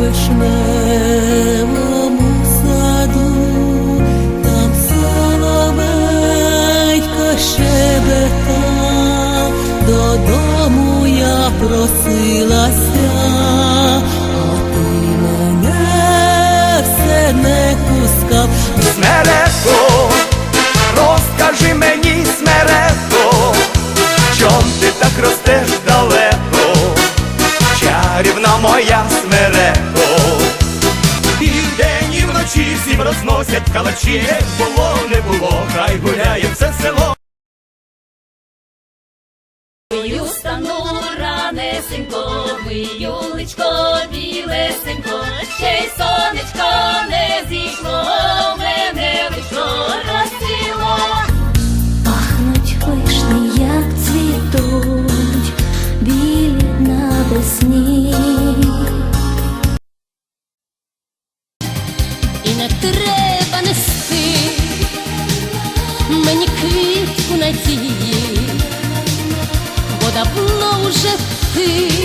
вишневому саду, там соловейка щебета, додому я просилася, просять калачі, як було, не було, хай гуляє все село. Мию стану ранесенько, миюлечко, білесенько, ще й сонечко не зійшло, мене лишо розсіло. Пахнуть вишні, як цвітуть, білі навесні. І мені квітку надії, бо давно уже ти.